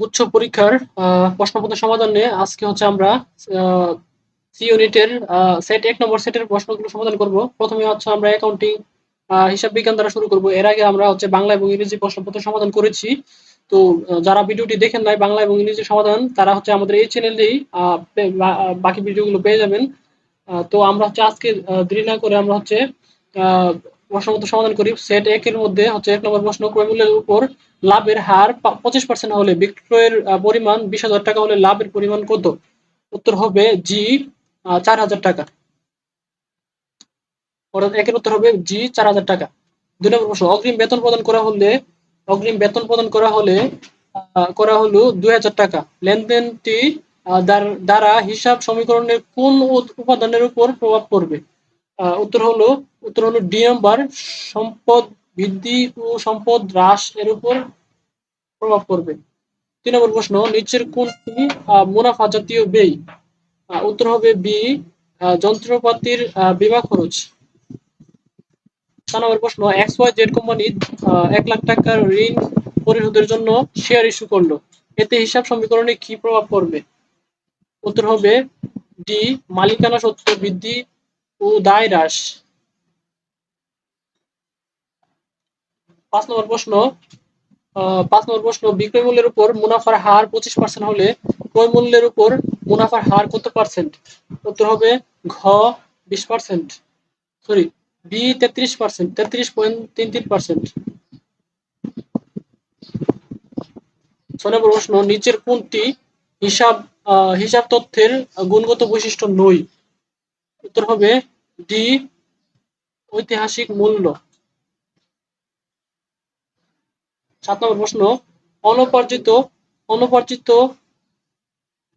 গুচ্ছ পরীক্ষার প্রশ্নপত্র সমাধান নিয়ে আজকে হচ্ছে আমরা সি ইউনিটের সেট এক নম্বর সেটের প্রশ্নগুলো সমাধান করব। প্রথমে হচ্ছে আমরা অ্যাকাউন্টিং হিসাব বিজ্ঞান দ্বারা শুরু করব। এর আগে আমরা হচ্ছে বাংলা এবং ইংরেজি প্রশ্নপত্র সমাধান করেছি। তো যারা ভিডিওটি দেখেন নাই, বাংলা এবং ইংরেজি সমাধান, তারা হচ্ছে আমাদের এই চ্যানেলেই বাকি ভিডিওগুলো পেয়ে যাবেন। তো আমরা হচ্ছে আজকে না করে আমরা হচ্ছে প্রশ্নপত্র সমাধান করি। সেট একের মধ্যে হচ্ছে এক নম্বর প্রশ্ন, ক্রয়মূল্যের উপর লাভের হার পঁচিশ পার্সেন্ট হলে বিক্রয়ের পরিমাণ বিশ হাজার টাকা হলে লাভের পরিমাণ কত? উত্তর হবে জি চার হাজার টাকা। অর্থাৎ একের উত্তর হবে জি চার হাজার টাকা। দুই নম্বর প্রশ্ন, অগ্রিম বেতন প্রদান করা হলে, অগ্রিম বেতন প্রদান করা হলে করা হলো দুই হাজার টাকা। লেনদেনটি দ্বার- হিসাব সমীকরণের কোন উপাদানের উপর প্রভাব পড়বে? উত্তর হলো উত্তর হলো ডি নাম্বার সম্পদ বৃদ্ধি ও সম্পদ হ্রাস এর উপর প্রভাব পড়বে। তিন নম্বর প্রশ্ন, নিচের কোনটি মুনাফা জাতীয় ব্যয়? উত্তর হবে বি যন্ত্রপাতির বীমা খরচ। চার নম্বর প্রশ্ন এক্স ওয়াই জেড কোম্পানি এক লাখ টাকার ঋণ পরিশোধের জন্য শেয়ার ইস্যু করল। এতে হিসাব সমীকরণে কি প্রভাব পড়বে? উত্তর হবে ডি মালিকানা সত্য বৃদ্ধি ও দায় পাঁচ নম্বর প্রশ্ন পাঁচ নম্বর প্রশ্ন, বিক্রয় মূল্যের উপর মুনাফার হার পঁচিশ পার্সেন্ট হলে ক্রয় মূল্যের উপর মুনাফার হার কত পার্সেন্ট উত্তর হবে ঘ বিশ পার্সেন্ট সরি বি তেত্রিশ পার্সেন্ট তেত্রিশ পয়েন্ট তিন তিন পার্সেন্ট ছয় নম্বর প্রশ্ন, নিচের কোনটি হিসাব হিসাব তথ্যের গুণগত বৈশিষ্ট্য নই উত্তর হবে ডি ঐতিহাসিক মূল্য। সাত নম্বর প্রশ্ন অনুপার্জিত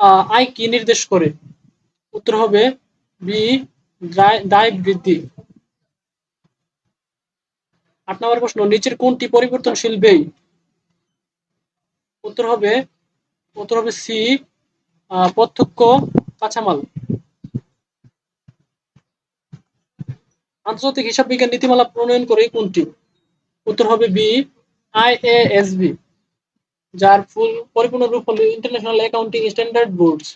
আহ, আয় কি নির্দেশ করে? উত্তর হবে বি দায় বৃদ্ধি। আট নম্বর প্রশ্ন নিচের কোনটি পরিবর্তনশীল ব্যয়? উত্তর হবে উত্তর হবে সি প্রত্যক্ষ কাঁচামাল। আন্তর্জাতিক হিসাব বিজ্ঞান নীতিমালা প্রণয়ন করে কোনটি? উত্তর হবে বি আইএএসবি যার ফুল পরিপূর্ণ রূপ হলো ইন্টারন্যাশনাল অ্যাকাউন্টিং স্ট্যান্ডার্ড বোর্ডস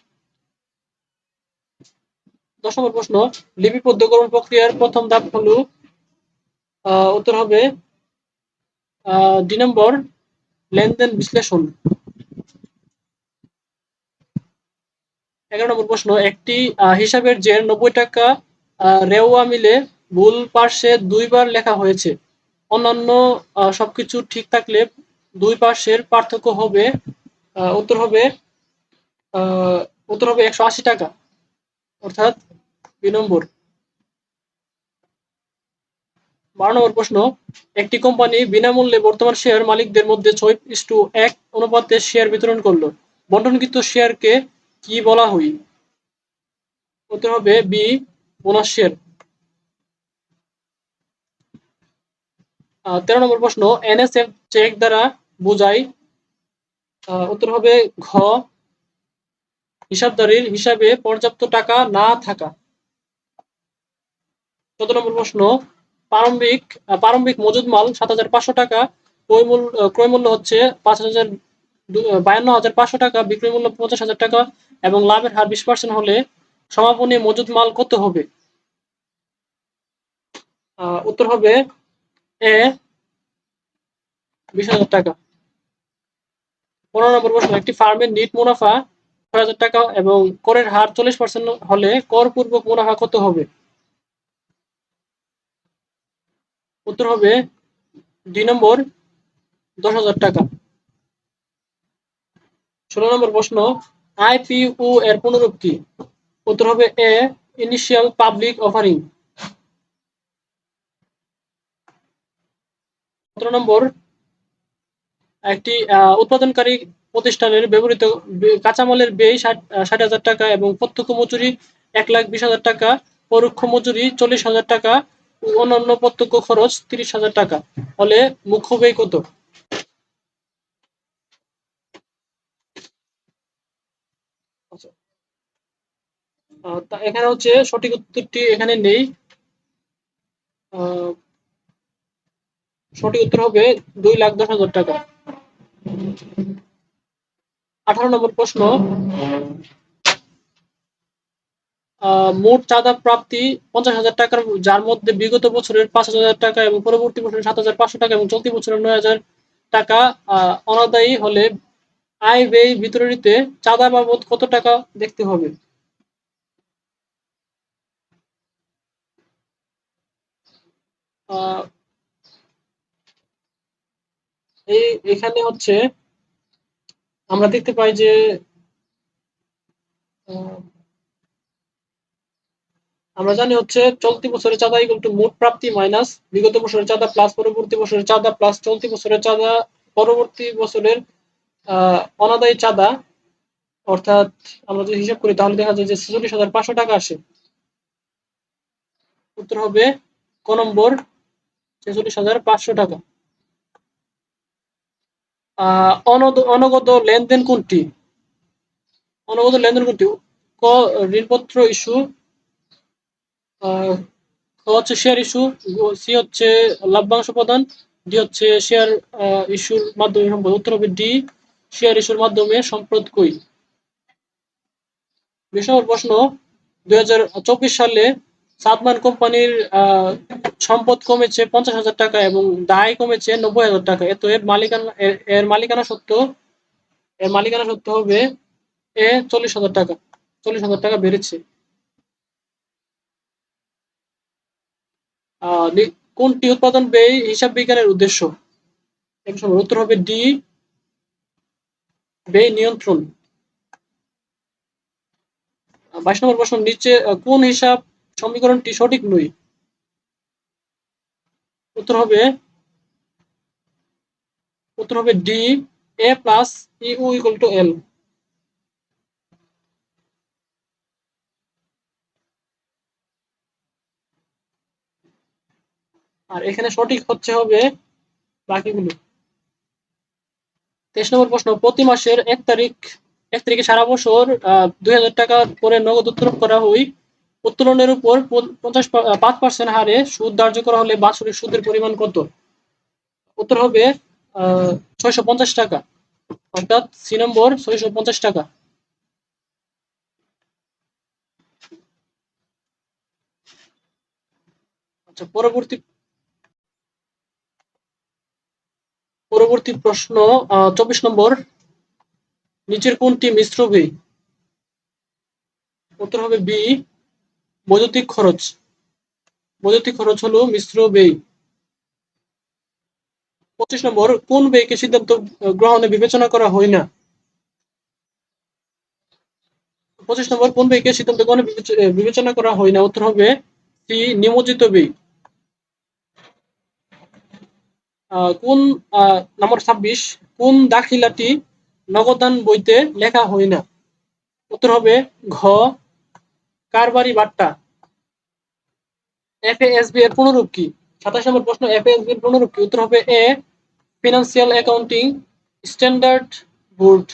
দশ নম্বর প্রশ্ন লিপিবদ্ধকরণ প্রক্রিয়ার প্রথম ধাপ হলো উত্তর হবে ডি নম্বর, লেনদেন বিশ্লেষণ। এগারো নম্বর প্রশ্ন, একটি হিসাবের যে নব্বই টাকা রেওয়া মিলে ভুল পার্শ্বে দুইবার লেখা হয়েছে। অন্যান্য সবকিছু ঠিক থাকলে দুই পার্শ্বের পার্থক্য হবে উত্তর হবে উত্তর হবে একশো আশি টাকা, অর্থাৎ দুই নম্বর। বারো নম্বর প্রশ্ন, একটি কোম্পানি বিনামূল্যে বর্তমান শেয়ার মালিকদের মধ্যে ছয় এক অনুপাতে শেয়ার বিতরণ করল। বন্টনকৃত শেয়ারকে কি বলা হয়? উত্তর হবে বি, বোনাস শেয়ার। তেরো নম্বর প্রশ্ন এনএসএফ চেক দ্বারা আহ, উত্তর হবে ঘ। হিসাবদারির হিসাবে পর্যাপ্ত টাকা না থাকা। চোদ্দ নম্বর প্রশ্ন প্রারম্ভিক প্রারম্ভিক মজুদ মাল সাত হাজার পাঁচশো টাকা ক্রয় মূল্য আহ, ক্রয় মূল্য হচ্ছে পাঁচ হাজার বায়ান্ন হাজার পাঁচশো টাকা বিক্রয় মূল্য পঞ্চাশ হাজার টাকা এবং লাভের হার বিশ পার্সেন্ট হলে সমাপনী মজুদ মাল কত হবে? উত্তর হবে পনেরো নম্বর প্রশ্ন, একটি ফার্মের নিট মুনাফা ছয় হাজার টাকা এবং করের হার চল্লিশ পার্সেন্ট হলে কর পূর্বক মুনাফা কত হবে? উত্তর হবে দুই নম্বর, দশ হাজার টাকা। ষোলো নম্বর প্রশ্ন আইপিও এর পুনরূপ কি উত্তর হবে এ, ইনিশিয়াল পাবলিক অফারিং। সতেরো নম্বর একটি উৎপাদনকারী প্রতিষ্ঠানের ব্যবহৃত কাঁচামালের ব্যয় ষাট হাজার টাকা এবং প্রত্যক্ষ মজুরি এক লাখ বিশ হাজার টাকা, পরোক্ষ মজুরি চল্লিশ হাজার টাকা অন্যান্য প্রত্যক্ষ খরচ তিরিশ হাজার টাকা। ফলে মুখ্য ব্যয় কত? আচ্ছা। এখানে হচ্ছে সঠিক উত্তরটি এখানে নেই। সঠিক উত্তর হবে দুই লাখ দশ হাজার টাকা। আঠারো নম্বর প্রশ্ন। মোট চাঁদা প্রাপ্তি পঞ্চাশ হাজার টাকার যার মধ্যে বিগত বছরের পাঁচ হাজার টাকা এবং পরবর্তী বছরের সাত হাজার পাঁচশো টাকা এবং চলতি বছরের নয় হাজার টাকা অনাদায়ী হলে আয় ব্যয় বিতরণীতে চাঁদা বাবদ কত টাকা দেখতে হবে? আহ, এই এখানে হচ্ছে আমরা দেখতে পাই যে আমরা জানি হচ্ছে চলতি বছরের চাঁদা ইকুয়াল টু মোট প্রাপ্তি মাইনাস বিগত বছরের চাঁদা প্লাস পরবর্তী বছরের চাঁদা প্লাস চলতি বছরের চাঁদা, পরবর্তী বছরের অনাদায়ী চাঁদা, অর্থাৎ আমরা যদি হিসাব করি তাহলে দেখা যায় যে ছেচল্লিশ হাজার পাঁচশো টাকা আসে। উত্তর হবে ক নম্বর ছেচল্লিশ হাজার পাঁচশো টাকা। অনগত লেনদেন কোনটি? অনগত লেনদেন কোনটি? ক, ঋণপত্র ইস্যু হচ্ছে শেয়ার ইস্যু, সি হচ্ছে লভ্যাংশ প্রদান, ডি হচ্ছে শেয়ার ইস্যুর মাধ্যমে সম্পদ। উত্তর হবে ডি, শেয়ার ইস্যুর মাধ্যমে সম্পদ কই? নম্বর প্রশ্ন, দুই হাজার চব্বিশ সালে সাদমান কোম্পানির সম্পদ কমেছে পঞ্চাশ হাজার টাকা এবং দায় কমেছে নব্বই হাজার টাকা। এত এর মালিকানা এর- মালিকানা সত্য। এর মালিকানা সত্য হবে এ চল্লিশ হাজার টাকা। চল্লিশ হাজার টাকা বেড়েছে। কোনটি উৎপাদন ব্যয় হিসাব বিজ্ঞানের উদ্দেশ্য? উত্তর হবে ডি, ব্যয় নিয়ন্ত্রণ। বাইশ নম্বর প্রশ্ন, নিচে কোন হিসাব সমীকরণটি সঠিক নয় উত্তর হবে উত্তর হবে D, A plus U equal to L. আর এখানে সঠিক হচ্ছে হবে বাকিগুলো। তেইশ নম্বর প্রশ্ন, প্রতি মাসের এক তারিখ, এক তারিখে সারা বছর দুই হাজার টাকা করে নগদ উত্তোলন করা হয়। উত্তোলনের উপর পঞ্চাশ পাঁচ পার্সেন্ট হারে সুদ ধার্য করা হলে বাৎসরিক সুদের পরিমাণ কত? উত্তর হবে ছয়শো পঞ্চাশ টাকা। অর্থাৎ সি নম্বর ছয়শো পঞ্চাশ টাকা। আচ্ছা পরবর্তী পরবর্তী প্রশ্ন চব্বিশ নম্বর। নিচের কোনটি মিশ্র ব্যয় উত্তর হবে বি বৈদ্যুতিক খরচ। বৈদ্যুতিক খরচ হলো মিশ্র ব্যয়। পঁচিশ নম্বর, কোন ব্যয়কে সিদ্ধান্ত গ্রহণে বিবেচনা করা হয় না? পঁচিশ নম্বর, কোন ব্যয়কে সিদ্ধান্ত গ্রহণে বিবেচনা করা হয় না? উত্তর হবে সি, নিমজ্জিত ব্যয়। কোন নম্বর ছাব্বিশ, কোন দাখিলাটি নগদান বইতে লেখা হয় না? উত্তর হবে ঘ কারবারি বাট্টা এফএএসবি এর পুনরূপ কি? সাতাশ নম্বর প্রশ্ন এফএএসবি এর পুনরূপ কি? উত্তর হবে A financial accounting standard board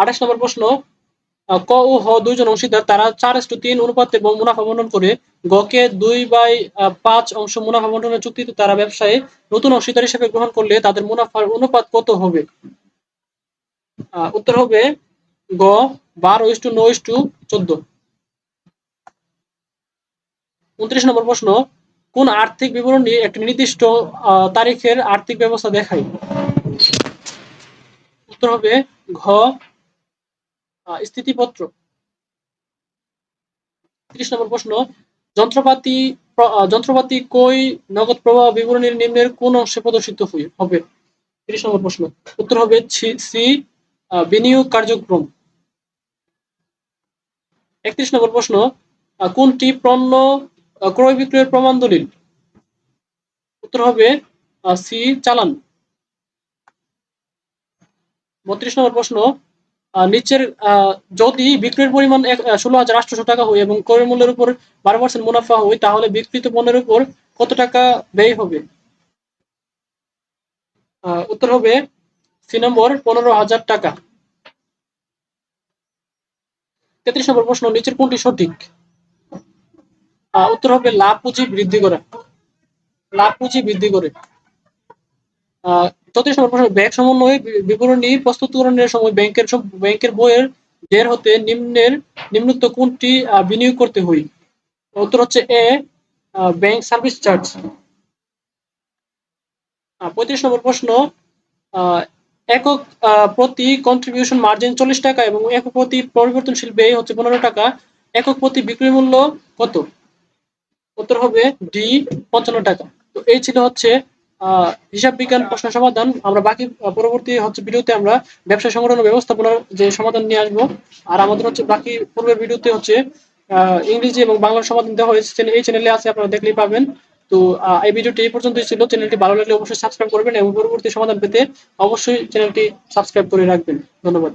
আঠাশ নম্বর প্রশ্ন ক ও হ দুইজন অংশীদার, তারা চার ইস্টু তিন অনুপাতে মুনাফা বন্টন করে গকে দুই বাই পাঁচ অংশ মুনাফা বন্টনের চুক্তিতে তারা ব্যবসায়ে নতুন অংশীদার হিসেবে গ্রহণ করলে তাদের মুনাফার অনুপাত কত হবে? উত্তর হবে গ, বারো ইস্টু নয় ইস্টু চোদ্দ। উনত্রিশ নম্বর প্রশ্ন, কোন আর্থিক বিবরণী একটি নির্দিষ্ট তারিখের আর্থিক ব্যবস্থা দেখায় উত্তর হবে ঘ স্থিতিপত্র। তিরিশ নম্বর প্রশ্ন, যন্ত্রপাতি যন্ত্রপাতি কই নগদ প্রবাহ বিবরণীর নিম্নের কোন অংশে প্রদর্শিত হবে? তিরিশ নম্বর প্রশ্ন। উত্তর হবে সি বিনিয়োগ কার্যক্রম। একত্রিশ নম্বর প্রশ্ন কোনটি পণ্য ক্রয় বিক্রয়ের প্রমাণ দলিল? উত্তর হবে সি, চালান। বত্রিশ নম্বর প্রশ্ন নিচের যদি বিক্রয়ের পরিমাণ ষোলো হাজার আটশোশো টাকা হয় এবং ক্রয় মূল্যের উপর বারো পার্সেন্ট মুনাফা হয়, তাহলে বিক্রিত পণ্যের উপর কত টাকা ব্যয় হবে? উত্তর হবে, সি নম্বর পনেরো হাজার টাকা। তেত্রিশ নম্বর প্রশ্ন, নিচের কোনটি সঠিক? উত্তর হবে লাভ পুঁজি বৃদ্ধি করা। লাভ পুঁজি বৃদ্ধি করে। চৌত্রিশ নম্বর প্রশ্ন, ব্যাংক সমন্বয় বিবরণী প্রস্তুতকরণের সময় ব্যাংকের ব্যাংকের বইয়ের জের হতে নিম্নের, নিম্নোক্ত কোনটি বিনিয়োগ করতে হই উত্তর হচ্ছে এ ব্যাংক সার্ভিস চার্জ। পঁয়ত্রিশ নম্বর প্রশ্ন একক প্রতি কন্ট্রিবিউশন মার্জিন চল্লিশ টাকা এবং একক প্রতি পরিবর্তনশীল ব্যয় হচ্ছে পনেরো টাকা। একক প্রতি বিক্রয় মূল্য কত? উত্তর হবে ডি পঞ্চান্ন টাকা। তো এই ছিল হচ্ছে আহ, হিসাব বিজ্ঞান প্রশ্ন সমাধান। আমরা বাকি পরবর্তী হচ্ছে ভিডিওতে আমরা ব্যবসা সংগঠন ব্যবস্থাপনার যে সমাধান নিয়ে আসব। আর আমাদের হচ্ছে বাকি পূর্বের ভিডিওতে হচ্ছে আহ, ইংরেজি এবং বাংলার সমাধান দেওয়া হয়েছে। এই চ্যানেলে আছে আপনারা দেখলেই পাবেন। তো এই ভিডিওটি এই পর্যন্তই ছিল। চ্যানেলটি ভালো লাগলে অবশ্যই সাবস্ক্রাইব করবেন এবং পরবর্তী সমাধান পেতে অবশ্যই চ্যানেলটি সাবস্ক্রাইব করে রাখবেন। ধন্যবাদ।